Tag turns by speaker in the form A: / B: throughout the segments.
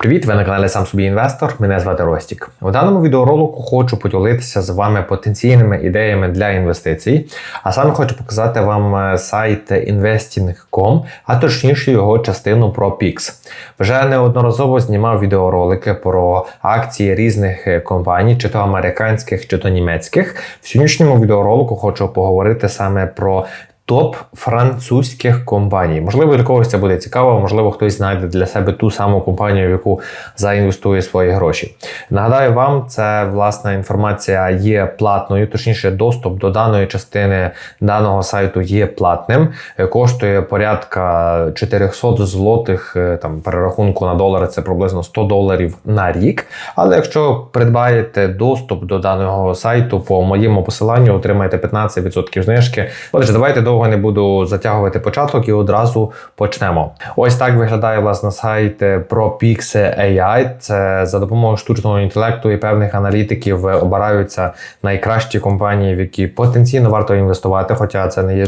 A: Привіт, ви на каналі Сам собі інвестор. Мене звати Ростік. У даному відеоролику хочу поділитися з вами потенційними ідеями для інвестицій. А саме хочу показати вам е, сайт investing.com, а точніше його частину про PIX. Вже неодноразово знімав відеоролики про акції різних е, компаній, чи то американських, чи то німецьких. В сьогоднішньому відеоролику хочу поговорити саме про топ французьких компаній. Можливо, для когось це буде цікаво, можливо, хтось знайде для себе ту саму компанію, в яку заінвестує свої гроші. Нагадаю вам, це власна інформація є платною, точніше, доступ до даної частини даного сайту є платним. Коштує порядка 400 злотих е, там перерахунку на долари, це приблизно 100 доларів на рік. Але якщо придбаєте доступ до даного сайту по моєму посиланню, отримаєте 15% знижки. Отже, давайте до довго не буду затягувати початок і одразу почнемо. Ось так виглядає власне сайт про Pix AI. Це за допомогою штучного інтелекту і певних аналітиків обираються найкращі компанії, в які потенційно варто інвестувати, хоча це не є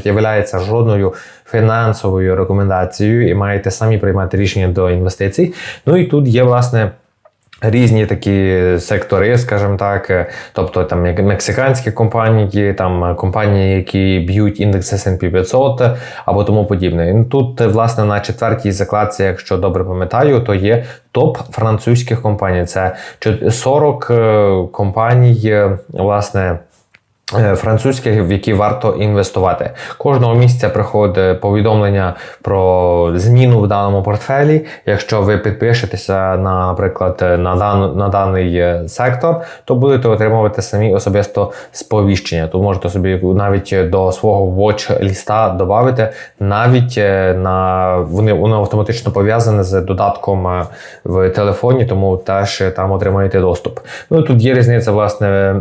A: жодною фінансовою рекомендацією, і маєте самі приймати рішення до інвестицій. Ну і тут є власне. Різні такі сектори, скажімо так, е, тобто там як мексиканські компанії, там компанії, які б'ють індекс S&P 500 або тому подібне. І тут, власне, на четвертій закладці, якщо добре пам'ятаю, то є топ французьких компаній. Це 40 е, компаній, е, власне. Е, французьких, в які варто інвестувати. Кожного місяця приходить повідомлення про зміну в даному портфелі. Якщо ви підпишетеся на, наприклад, на дан, на даний е, сектор, то будете отримувати самі особисто сповіщення. Тут можете собі навіть до свого watch ліста додати, навіть е, на вони вони автоматично пов'язані з додатком в телефоні, тому теж там отримаєте доступ. Ну тут є різниця, власне,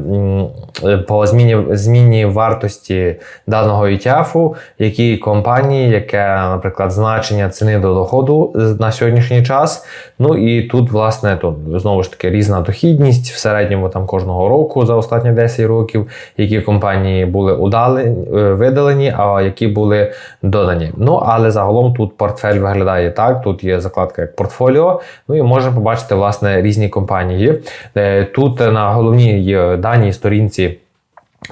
A: по зміні зміні вартості даного ETF, які компанії, яке, наприклад, значення ціни до доходу на сьогоднішній час. Ну і тут, власне, тут знову ж таки різна дохідність в середньому там кожного року за останні 10 років, які компанії були удалені, е, видалені, а які були додані. Ну, але загалом тут портфель виглядає так. Тут є закладка як портфоліо. Ну і можемо побачити власне різні компанії. Е, тут на головній даній сторінці.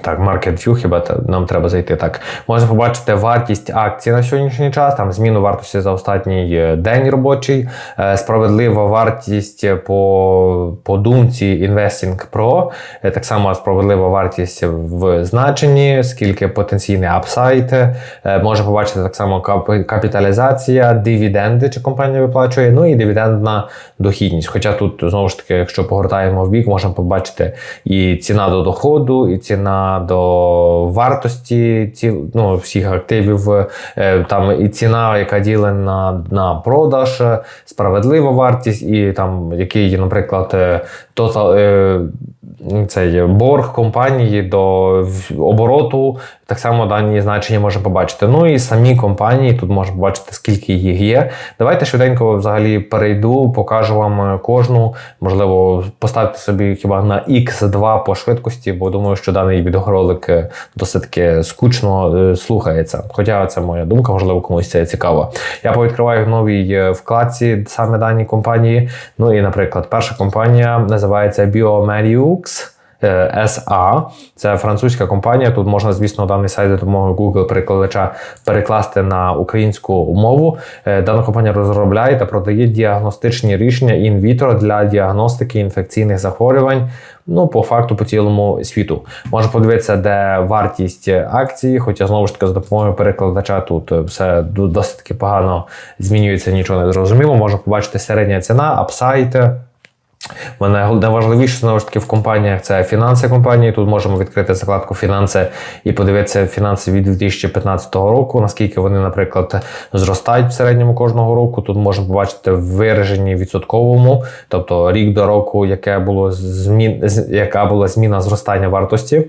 A: Так, Market View, хіба нам треба зайти так. Можна побачити вартість акцій на сьогоднішній час, там зміну вартості за останній е, день робочий, е, справедлива вартість по по думці Investing Pro, е, так само справедлива вартість в значенні, скільки потенційний апсайт. Можна побачити так само капіталізація, дивіденди, чи компанія виплачує, ну і дивідендна дохідність. Хоча тут, знову ж таки, якщо погортаємо в бік, можна побачити і ціна до доходу, і ціна до вартості ці, ну, всіх активів, е, там і ціна, яка ділена на продаж, справедлива вартість, і там який, наприклад, total, е, цей борг компанії до обороту, так само дані значення можемо побачити. Ну і самі компанії, тут можна побачити, скільки їх є. Давайте швиденько взагалі перейду, покажу вам кожну. Можливо, поставте собі хіба на X2 по швидкості, бо думаю, що даний відеоролик досить таки скучно е, слухається. Хоча це моя думка, можливо, комусь це цікаво. Я повідкриваю в новій е, вкладці саме дані компанії. Ну і, наприклад, перша компанія називається Biomeriux. SA. Е, Це французька компанія. Тут можна, звісно, даний сайт за допомогою Google перекладача перекласти на українську мову. Е, дана компанія розробляє та продає діагностичні рішення інвітро для діагностики інфекційних захворювань. Ну, по факту, по цілому світу. Можна подивитися, де вартість акції, хоча знову ж таки за допомогою перекладача тут все досить таки погано змінюється, нічого не зрозуміло. Можна побачити середня ціна, апсайт. Мене найважливіше знову ж таки в компаніях це фінанси компанії. Тут можемо відкрити закладку фінанси і подивитися фінанси від 2015 року, наскільки вони, наприклад, зростають в середньому кожного року. Тут можемо побачити виражені відсотковому, тобто рік до року, яке було змін, яка була зміна зростання вартості.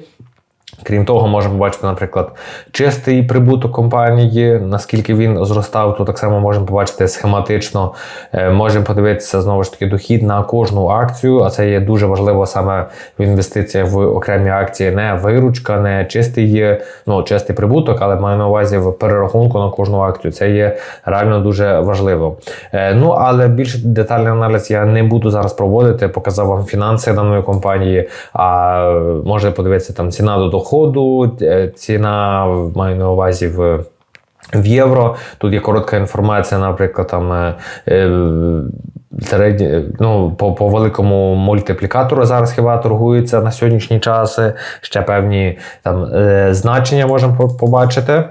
A: Крім того, можемо побачити, наприклад, чистий прибуток компанії, наскільки він зростав, то так само можемо побачити схематично. Е, Можемо подивитися знову ж таки дохід на кожну акцію, а це є дуже важливо саме в інвестиціях в окремі акції. Не виручка, не чистий, ну, чистий прибуток, але маю на увазі в перерахунку на кожну акцію. Це є реально дуже важливо. Е, Ну але більш детальний аналіз я не буду зараз проводити. Показав вам фінанси даної компанії. А можете подивитися там ціна до доходу, е, ціна маю на увазі в. В євро тут є коротка інформація, наприклад, там е, е, середні, ну, по, по великому мультиплікатору зараз хіба торгується на сьогоднішні час. е, Ще певні там значення можемо побачити.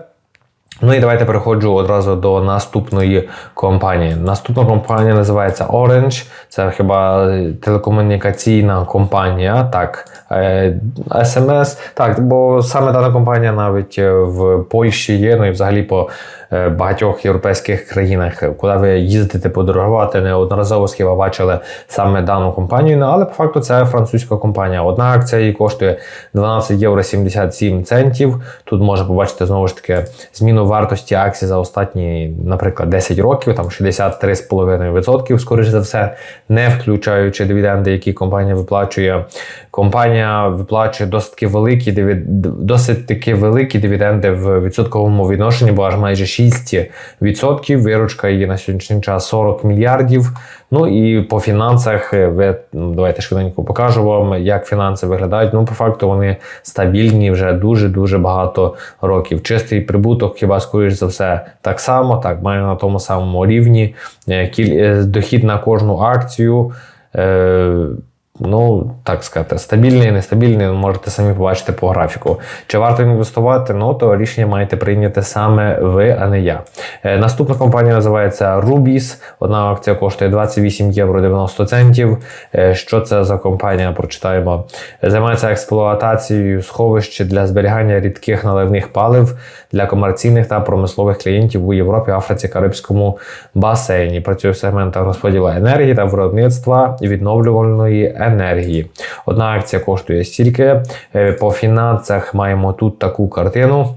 A: Ну і давайте переходжу одразу до наступної компанії. Наступна компанія називається Orange. Це хіба телекомунікаційна компанія. Так, е, SMS. Так, бо саме дана компанія навіть е, в Польщі є, ну і взагалі по е, багатьох європейських країнах, куди ви їздите подорожувати, неодноразово хіба бачили саме дану компанію. Ну, але по факту це французька компанія. Одна акція її коштує 12 євро 77 центів. Тут можна побачити знову ж таки зміну вартості акцій за останні, наприклад, 10 років, там 63,5%, скоріше за все, не включаючи дивіденди, які компанія виплачує. Компанія виплачує досить великі досить таки великі дивіденди в відсотковому відношенні, бо аж майже 6%. Виручка її на сьогоднішній час 40 мільярдів. Ну і по фінансах е, ви ну, давайте швиденько покажу вам, як фінанси виглядають. Ну, по факту вони стабільні вже дуже дуже багато років. Чистий прибуток, хіба скоріш за все, так само, так має на тому самому рівні. Е, е, Дохід на кожну акцію. Ну, так сказати, стабільний, нестабільний, можете самі побачити по графіку. Чи варто інвестувати? Ну, то рішення маєте прийняти саме ви, а не я. Е, наступна компанія називається Rubis. Одна акція коштує 28 євро 90 центів. Е, що це за компанія? Прочитаємо. Займається експлуатацією сховищ для зберігання рідких наливних палив для комерційних та промислових клієнтів у Європі, Африці, Карибському басейні. Працює в сегментах розподілу енергії та виробництва відновлювальної енергії. Одна акція коштує стільки. Е, По фінансах маємо тут таку картину.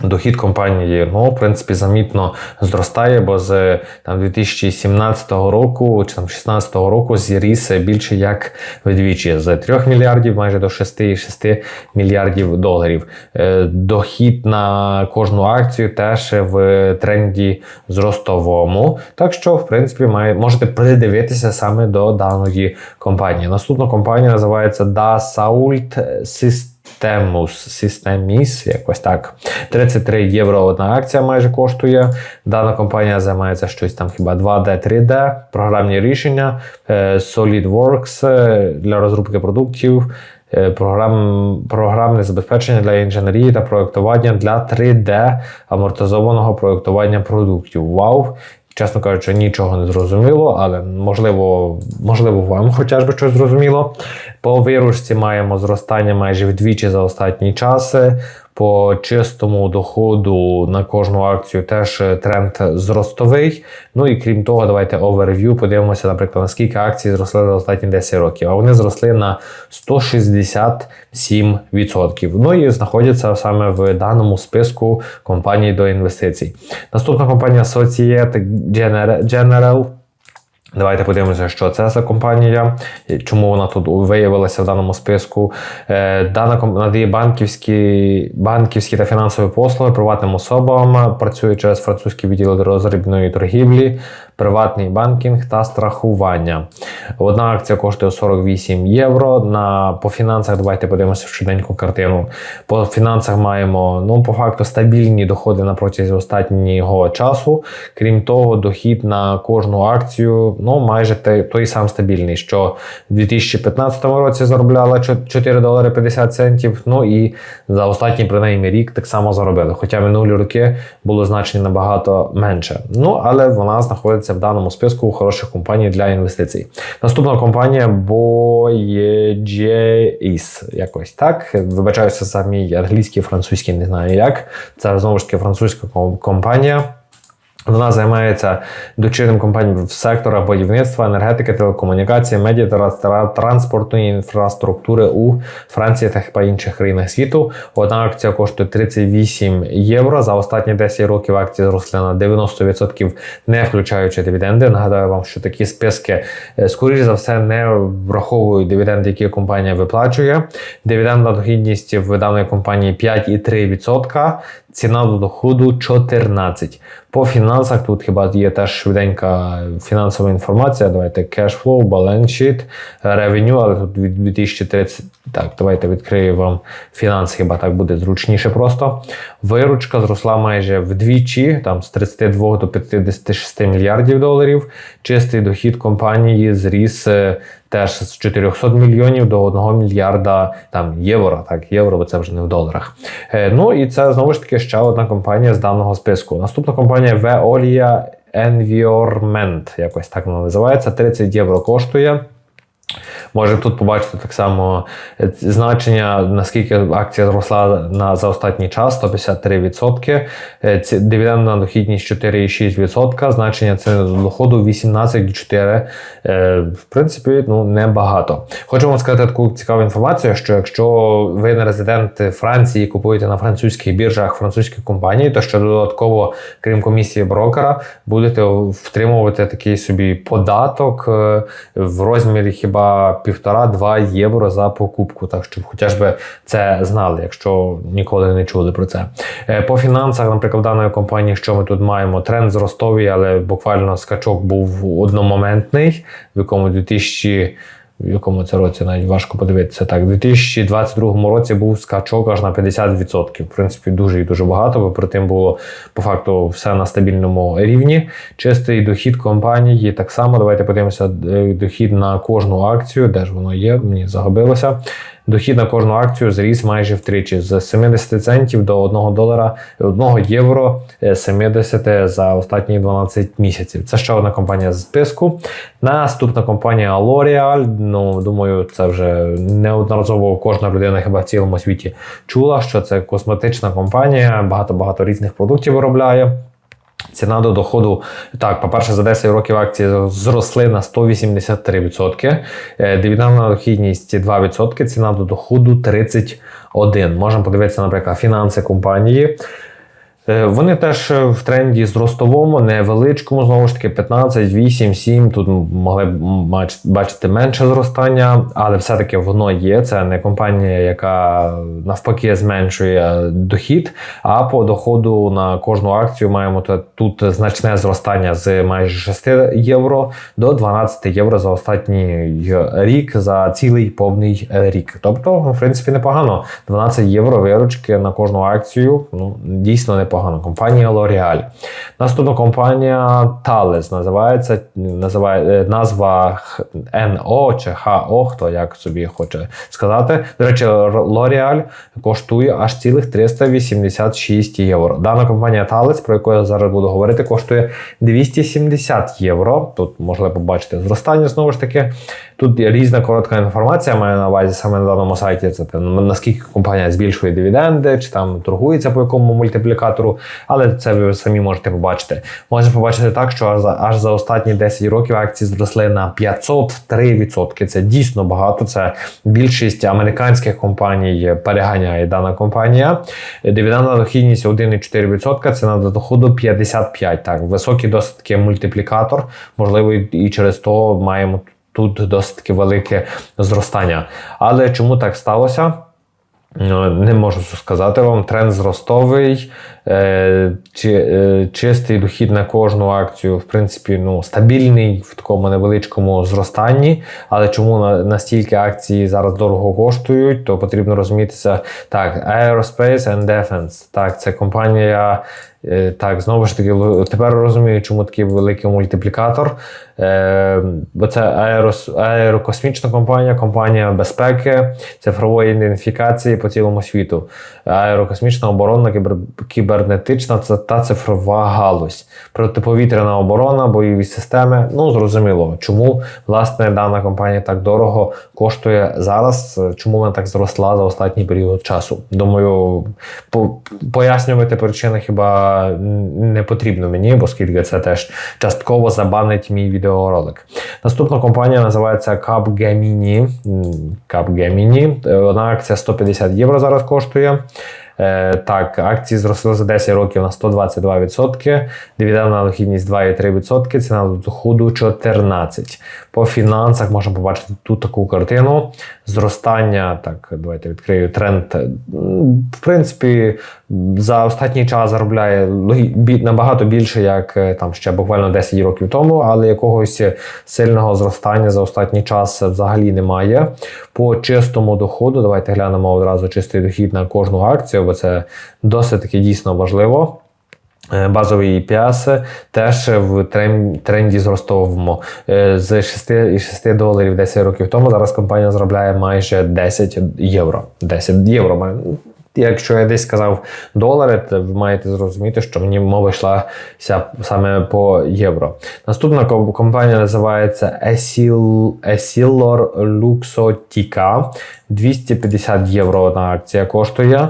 A: Дохід компанії, ну, в принципі, замітно зростає, бо з там, 2017 року чи там 2016 року зріс більше як вдвічі з 3 мільярдів майже до 6,6 мільярдів доларів. Е, Дохід на кожну акцію теж в тренді зростовому. Так що, в принципі, має, можете придивитися саме до даної компанії. Наступна компанія називається Dassault Systems. Temus Systemis, якось так. 33 євро одна акція майже коштує. Дана компанія займається щось там хіба 2D, 3D, програмні рішення, е, SolidWorks е, для розробки продуктів. е, Програм, програмне забезпечення для інженерії та проєктування для 3D амортизованого проєктування продуктів. Вау! Чесно кажучи, нічого не зрозуміло, але можливо, можливо, вам хоча б щось зрозуміло. По виручці маємо зростання майже вдвічі за останні часи. По чистому доходу на кожну акцію теж тренд зростовий. Ну і крім того, давайте оверв'ю. Подивимося, наприклад, наскільки акцій зросли за останні 10 років. А вони зросли на 167%. Ну і знаходяться саме в даному списку компаній до інвестицій. Наступна компанія Societe Gener- General. Давайте подивимося, що це за компанія, чому вона тут виявилася в даному списку. Е, Дана надає банківські, банківські та фінансові послуги приватним особам, працює через французький відділ розрібної торгівлі, приватний банкінг та страхування. Одна акція коштує 48 євро. На, по фінансах давайте подивимося щоденьку картину. По фінансах маємо ну, по факту стабільні доходи на протязі останнього часу. Крім того, дохід на кожну акцію ну, майже той, сам стабільний, що в 2015 році заробляла 4 долари 50 центів. Ну і за останній принаймні рік так само заробили. Хоча минулі роки було значення набагато менше. Ну але вона знаходиться в даному списку хороших компаній для інвестицій. Наступна компанія Boyegeis, якось так. Вибачаюся за англійський, французький, не знаю як. Це знову ж таки французька компанія. Вона займається дочірним компаніям в секторах будівництва, енергетики, телекомунікації, медіа та транспортної інфраструктури у Франції та інших країнах світу. Одна акція коштує 38 євро. За останні 10 років акції зросли на 90%, не включаючи дивіденди. Нагадаю вам, що такі списки, е, скоріш за все, не враховують дивіденди, які компанія виплачує. Дивідендна дохідність в даної компанії 5,3%. Ціна до доходу 14. По фінансах тут хіба є теж швиденька фінансова інформація. Давайте cashflow, balance sheet, revenue, але тут від 2030. Так, давайте відкрию вам фінанси, хіба так буде зручніше просто. Виручка зросла майже вдвічі, там з 32 до 56 мільярдів доларів. Чистий дохід компанії зріс е, теж з 400 мільйонів до 1 мільярда там євро. Так, євро, бо це вже не в доларах. Е, ну і це знову ж таки ще одна компанія з даного списку. Наступна компанія Veolia Environment, якось так вона називається. 30 євро коштує. Можемо тут побачити так само е, значення, наскільки акція зросла на, за останній час 153%. Е, Дивідендна дохідність 4,6%, значення до доходу 18,4%. Е, В принципі, ну небагато. Хочу вам сказати таку цікаву інформацію, що якщо ви не резидент Франції купуєте на французьких біржах французькі компанії, то що додатково, крім комісії брокера, будете втримувати такий собі податок в розмірі хіба півтора-два євро за покупку. Так щоб хоча б це знали, якщо ніколи не чули про це. Е, По фінансах, наприклад, даної компанії, що ми тут маємо? Тренд зростовий, але буквально скачок був одномоментний, в якому 2000 в якому це році навіть важко подивитися. Так, у 2022 році був скачок аж на 50%. В принципі, дуже і дуже багато, бо при тим було по факту все на стабільному рівні. Чистий дохід компанії так само. Давайте подивимося е, дохід на кожну акцію. Де ж воно є? Мені загубилося. Дохід на кожну акцію зріс майже втричі з 70 центів до 1 долара 1 євро е, 70 за останні 12 місяців. Це ще одна компанія з списку. Наступна компанія L'Oreal. Ну думаю, це вже неодноразово кожна людина хіба в цілому світі чула, що це косметична компанія, багато багато різних продуктів виробляє. Ціна до доходу, так, по-перше, за 10 років акції зросли на 183%. Е, Дивідендна дохідність 2%, ціна до доходу 31%. Можемо подивитися, наприклад, фінанси компанії. Е, Вони теж е, в тренді зростовому, невеличкому, знову ж таки, 15, 8, 7. Тут могли б бачити менше зростання, але все-таки воно є. Це не компанія, яка навпаки зменшує дохід. А по доходу на кожну акцію маємо тут значне зростання з майже 6 євро до 12 євро за останній рік, за цілий повний рік. Тобто, в принципі, непогано. 12 євро виручки на кожну акцію. Ну, дійсно непогано. Компанія L'Oreal. Наступна компанія Thales називається. Називає, е, назва НО чи ХО, хто як собі хоче сказати. До речі, L'Oreal коштує аж цілих 386 євро. Дана компанія Thales, про яку я зараз буду говорити, коштує 270 євро. Тут можна побачити зростання знову ж таки. Тут різна коротка інформація, маю на увазі саме на даному сайті. Це те, наскільки компанія збільшує дивіденди, чи там торгується по якому мультиплікатору, але це ви самі можете побачити. Можна побачити так, що аж за, аж за останні 10 років акції зросли на 503%. Це дійсно багато. Це більшість американських компаній переганяє дана компанія. Дивідендна дохідність 1,4%, ціна до доходу 55. Так, високий досить мультиплікатор. Можливо, і через то маємо тут досить велике зростання. Але чому так сталося? Ну, Не можу сказати вам. Тренд зростовий, е, чи, е, чистий дохід на кожну акцію, в принципі, ну, стабільний в такому невеличкому зростанні. Але чому на, настільки акції зараз дорого коштують, то потрібно розумітися так, Aerospace and Defense. Так, це компанія. Е, Так, знову ж таки, тепер розумію, чому такий великий мультиплікатор. Е, бо це аерос, аерокосмічна компанія, компанія безпеки, цифрової ідентифікації по цілому світу. Аерокосмічна оборонна, кібер, кібернетична це та цифрова галузь. Протиповітряна оборона, бойові системи. Ну, зрозуміло, чому власне дана компанія так дорого коштує зараз, чому вона так зросла за останній період часу. Думаю, по, пояснювати причини хіба не потрібно мені, оскільки це теж частково забанить мій відеоролик. Наступна компанія називається Capgemini. Capgemini. Е, Одна акція 150 євро зараз коштує. Е, Так, акції зросли за 10 років на 122%, дивідендна дохідність 2,3%, ціна до доходу 14%. По фінансах можна побачити тут таку картину. Зростання, так, давайте відкрию тренд. В принципі, за останній час заробляє набагато більше, як е, там ще буквально 10 років тому, але якогось сильного зростання за останній час взагалі немає. По чистому доходу, давайте глянемо одразу чистий дохід на кожну акцію, бо це досить таки дійсно важливо. Е, Базовий EPS теж в тренді зростовому. Е, З 6,6 доларів 10 років тому зараз компанія заробляє майже 10 євро. 10 євро. Якщо я десь сказав долари, то ви маєте зрозуміти, що мені мова йшлася саме по євро. Наступна компанія називається Essilor Luxottica. 250 євро одна акція коштує.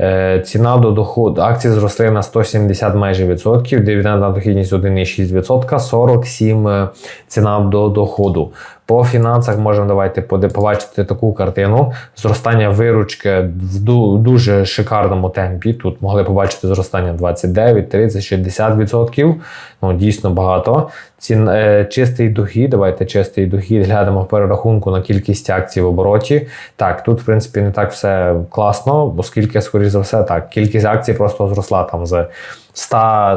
A: Е, Ціна до доходу акції зросли на 170 майже відсотків, дивідендна дохідність 1,6%, 47 е, ціна до доходу. По фінансах можемо давайте побачити таку картину. Зростання виручки в дуже шикарному темпі. Тут могли побачити зростання 29, 30, 60%. Ну, дійсно багато. Цін, е, чистий дохід, давайте чистий дохід, глянемо в перерахунку на кількість акцій в обороті. Так, тут, в принципі, не так все класно, оскільки, скоріш за все, так, кількість акцій просто зросла там з 100,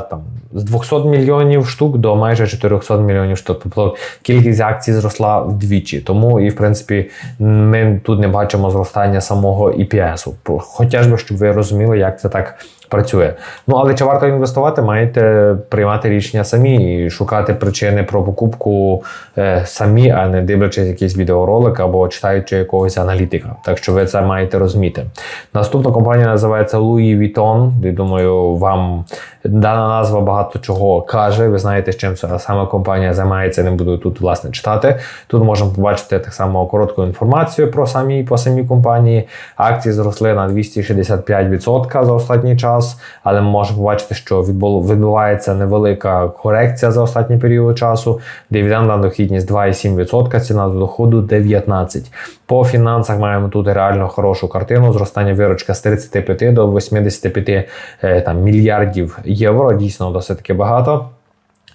A: там, з 200 мільйонів штук до майже 400 мільйонів штук. Тобто кількість акцій зросла вдвічі. Тому і в принципі ми тут не бачимо зростання самого EPS. Хоча ж би, щоб ви розуміли, як це так працює. Ну але чи варто інвестувати, маєте приймати рішення самі і шукати причини про покупку е, самі, а не дивлячись якийсь відеоролик або читаючи якогось аналітика. Так що ви це маєте розуміти. Наступна компанія називається Louis Vuitton. Я думаю, вам дана назва багато чого каже. Ви знаєте, з чим саме компанія займається. Не буду тут власне читати. Тут можемо побачити так само коротку інформацію про самі по самій компанії. Акції зросли на 265% за останній час, але ми можемо побачити, що відбувається невелика корекція за останній період часу. Дивідендна дохідність 2,7%, ціна до доходу 19%. По фінансах маємо тут реально хорошу картину. Зростання виручка з 35 до 85 е, там, мільярдів євро. Дійсно досить таки багато.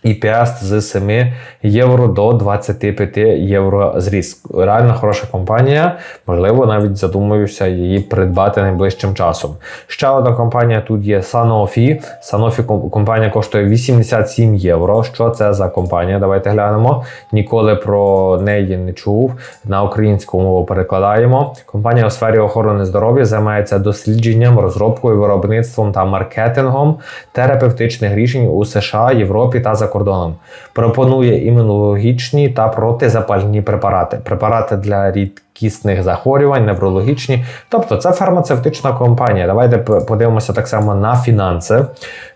A: EPS з 7 євро до 25 євро зріс. Реально хороша компанія. Можливо, навіть задумаюся її придбати найближчим часом. Ще одна компанія тут є Sanofi. Sanofi компанія коштує 87 євро. Що це за компанія? Давайте глянемо. Ніколи про неї не чув. На українську мову перекладаємо. Компанія у сфері охорони здоров'я займається дослідженням, розробкою, виробництвом та маркетингом терапевтичних рішень у США, Європі та за кордоном. Пропонує імунологічні та протизапальні препарати, препарати для рідкісних захворювань, неврологічні. Тобто це фармацевтична компанія. Давайте подивимося так само на фінанси,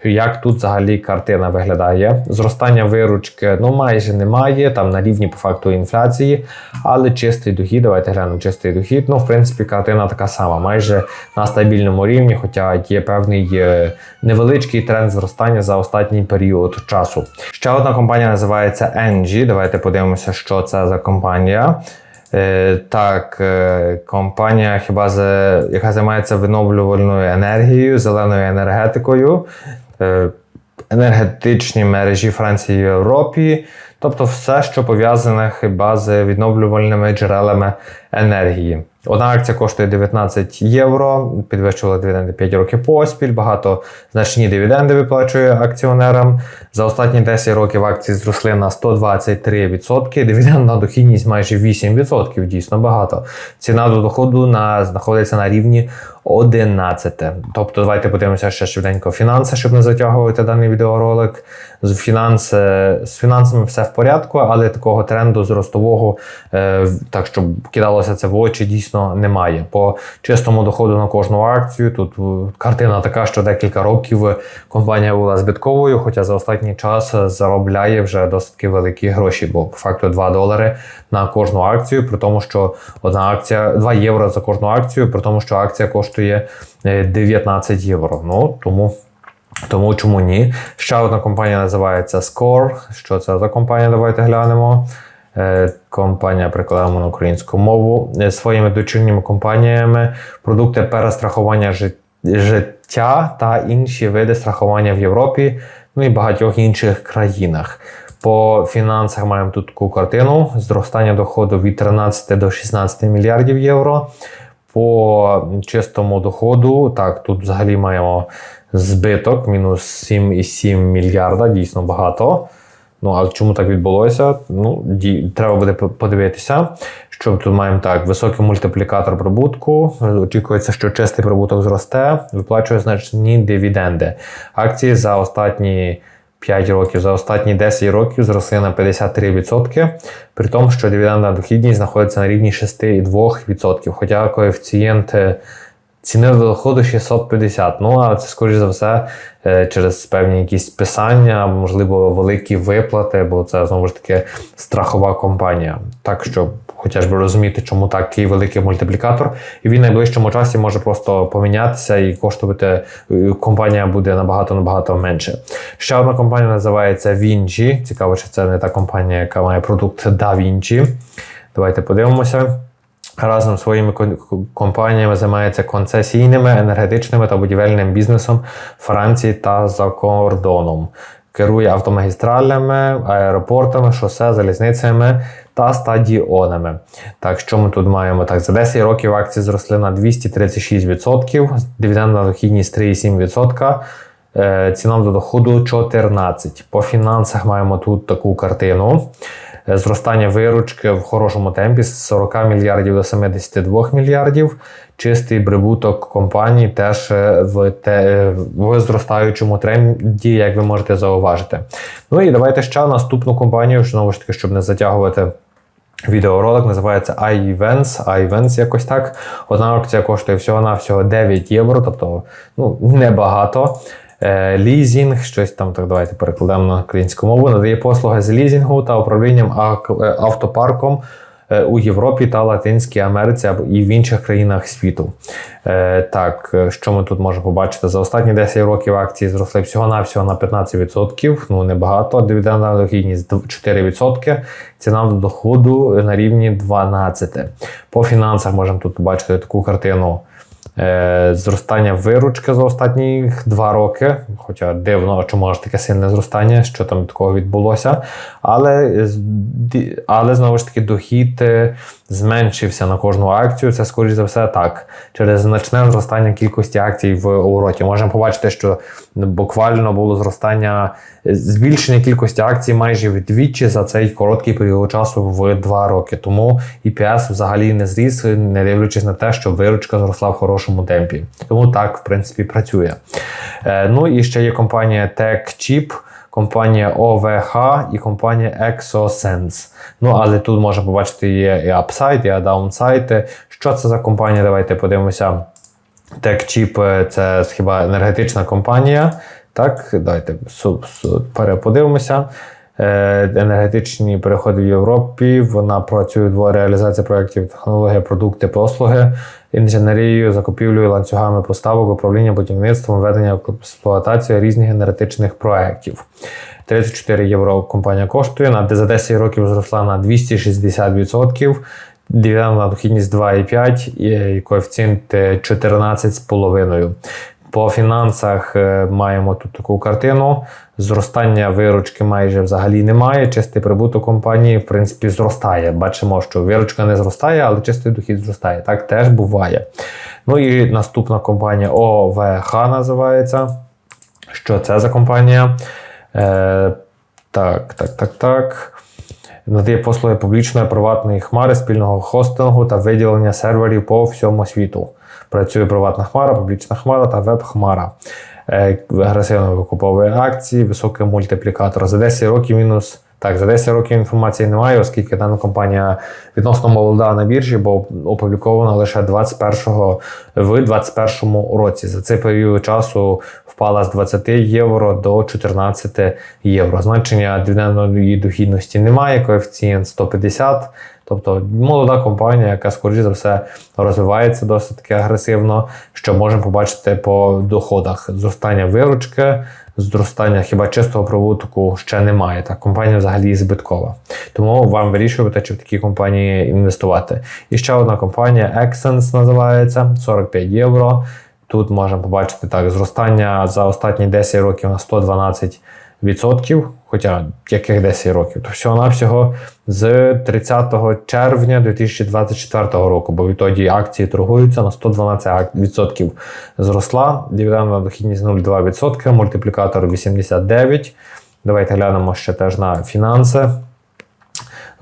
A: як тут взагалі картина виглядає. Зростання виручки ну майже немає, там на рівні по факту інфляції, але чистий дохід, давайте глянемо чистий дохід. Ну, в принципі, картина така сама, майже на стабільному рівні, хоча є певний е, невеличкий тренд зростання за останній період часу. Ще одна компанія називається Engie. Давайте подивимося, що це за компанія. Е, так, е, компанія, хіба яка займається виновлювальною енергією, зеленою енергетикою, е, енергетичні мережі Франції і Європі, тобто все, що пов'язане хіба з відновлювальними джерелами енергії. Одна акція коштує 19 євро, підвищувала дивіденди 5 років поспіль, багато значні дивіденди виплачує акціонерам. За останні 10 років акції зросли на 123%, дивідендна дохідність майже 8%, дійсно багато. Ціна до доходу на, знаходиться на рівні 11. Тобто, давайте подивимося ще швиденько фінанси, щоб не затягувати даний відеоролик. З, фінанси, з фінансами все в порядку, але такого тренду зростового, е, так щоб кидалося це в очі, дійсно немає. По чистому доходу на кожну акцію тут е, картина така, що декілька років компанія була збитковою, хоча за останній час заробляє вже досить великі гроші, бо по факту 2 долари на кожну акцію, при тому, що одна акція 2 євро за кожну акцію, при тому, що акція коштує е, 19 євро. Ну тому Тому чому ні? Ще одна компанія називається Score. Що це за компанія? Давайте глянемо. Компанія прикладаємо на українську мову Е, своїми дочірніми компаніями продукти перестрахування життя та інші види страхування в Європі, ну і багатьох інших країнах. По фінансах маємо тут таку картину: зростання доходу від 13 до 16 мільярдів євро. По чистому доходу, так, тут взагалі маємо збиток мінус 7,7 мільярда, дійсно багато. Ну, а чому так відбулося? Ну, ді- треба буде подивитися. Що тут маємо так: високий мультиплікатор прибутку. Очікується, що чистий прибуток зросте, виплачує значні дивіденди. Акції за останні 5 років, за останні 10 років зросли на 53%, при тому, що дивідендна дохідність знаходиться на рівні 6,2%. Хоча коефіцієнт е, ціни до доходу 650. Ну, а це, скоріш за все, е, через певні якісь списання, або, можливо, великі виплати, бо це знову ж таки страхова компанія. Так що, хоча би розуміти, чому такий великий мультиплікатор, і він в найближчому часі може просто помінятися і коштувати е, компанія буде набагато набагато менше. Ще одна компанія називається Vinci. Цікаво, чи це не та компанія, яка має продукт DaVinci. Давайте подивимося разом зі своїми компаніями займається концесійними, енергетичними та будівельним бізнесом Франції та за кордоном. Керує автомагістралями, аеропортами, шосе, залізницями та стадіонами. Так, що ми тут маємо? Так, за 10 років акції зросли на 236%, дивідендна дохідність 3,7%. Е, Ціна до доходу 14%. По фінансах маємо тут таку картину. Е, Зростання виручки в хорошому темпі з 40 мільярдів до 72 мільярдів. Чистий прибуток компанії теж е, в, те, е, в зростаючому тренді, як ви можете зауважити. Ну і давайте ще наступну компанію, знову ж таки, щоб не затягувати. Відеоролик називається iEvents, iEvents якось так. Одна акція коштує всього-навсього 9 євро, тобто ну, небагато. Е, Лізінг, щось там, так давайте перекладемо на українську мову, надає послуги з лізінгу та управлінням е, автопарком е, у Європі та Латинській Америці або і в інших країнах світу. Так, що ми тут можемо побачити? За останні 10 років акції зросли всього-навсього на 15%, ну небагато. Дивідендна дохідність 4%, ціна до доходу на рівні 12%. По фінансах можемо тут побачити таку картину. Е, Зростання виручки за останні два роки. Хоча дивно, чому ж таке сильне зростання, що там такого відбулося. Але, але знову ж таки дохід е, зменшився на кожну акцію. Це, скоріш за все, так. Через значне зростання кількості акцій в обороті. Можемо побачити, що буквально було зростання, е, збільшення кількості акцій майже вдвічі за цей короткий період часу в два роки. Тому EPS взагалі не зріс, не дивлячись на те, що виручка зросла в хорошому темпі. Тому так, в принципі, працює. Е, Ну і ще є компанія TechChip, компанія OVH і компанія ExoSense. Ну, але тут можна побачити є і апсайд, і даунсайд. Що це за компанія? Давайте подивимося. TechChip е, це хіба енергетична компанія. Так, давайте переподивимося. Е, Енергетичні переходи в Європі. Вона працює в реалізації проєктів, технологія, продукти, послуги, інженерією, закупівлею, ланцюгами поставок, управління будівництвом, ведення в експлуатацію різних енергетичних проєктів. 34 євро компанія коштує. На за 10 років зросла на 260%. Дивідендна дохідність 2,5 і коефіцієнт е, 14,5. По фінансах е, маємо тут таку картину. Зростання виручки майже взагалі немає. Чистий прибуток компанії, в принципі, зростає. Бачимо, що виручка не зростає, але чистий дохід зростає. Так теж буває. Ну і наступна компанія ОВХ називається. Що це за компанія? Е, так, так, так, так. Надає послуги публічної приватної хмари, спільного хостингу та виділення серверів по всьому світу. Працює приватна хмара, публічна хмара та веб-хмара. Е, Агресивно викуповує акції, високий мультиплікатор. За 10 років мінус Так, за 10 років інформації немає, оскільки дана компанія відносно молода на біржі, бо опублікована лише 21-го в 21 році. За цей період часу впала з 20 євро до 14 євро. Значення дивідендної дохідності немає, коефіцієнт 150. Тобто молода компанія, яка, скоріш за все, розвивається досить таки агресивно, що можемо побачити по доходах. Зростання виручки, зростання хіба чистого прибутку ще немає. Так, компанія взагалі збиткова. Тому вам вирішувати, чи в такі компанії інвестувати. І ще одна компанія Exens називається 45 євро. Тут можемо побачити так, зростання за останні 10 років на 112 відсотків, хоча яких 10 років, то всього-навсього з 30 червня 2024 року, бо відтоді акції торгуються на 112 відсотків зросла. Дивідендна дохідність 0,2%, мультиплікатор 89. Давайте глянемо ще теж на фінанси.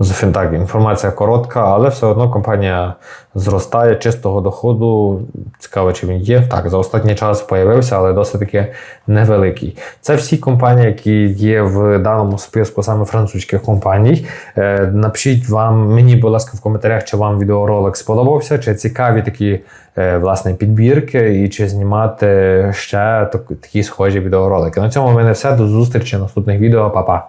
A: Зовсім так, інформація коротка, але все одно компанія зростає чистого доходу. Цікаво, чи він є. Так, за останній час появився, але досить таки невеликий. Це всі компанії, які є в даному списку саме французьких компаній. Е, напишіть вам, мені, будь ласка, в коментарях, чи вам відеоролик сподобався, чи цікаві такі е, власне підбірки, і чи знімати ще такі схожі відеоролики. На цьому в мене все. До зустрічі наступних відео. Па-па!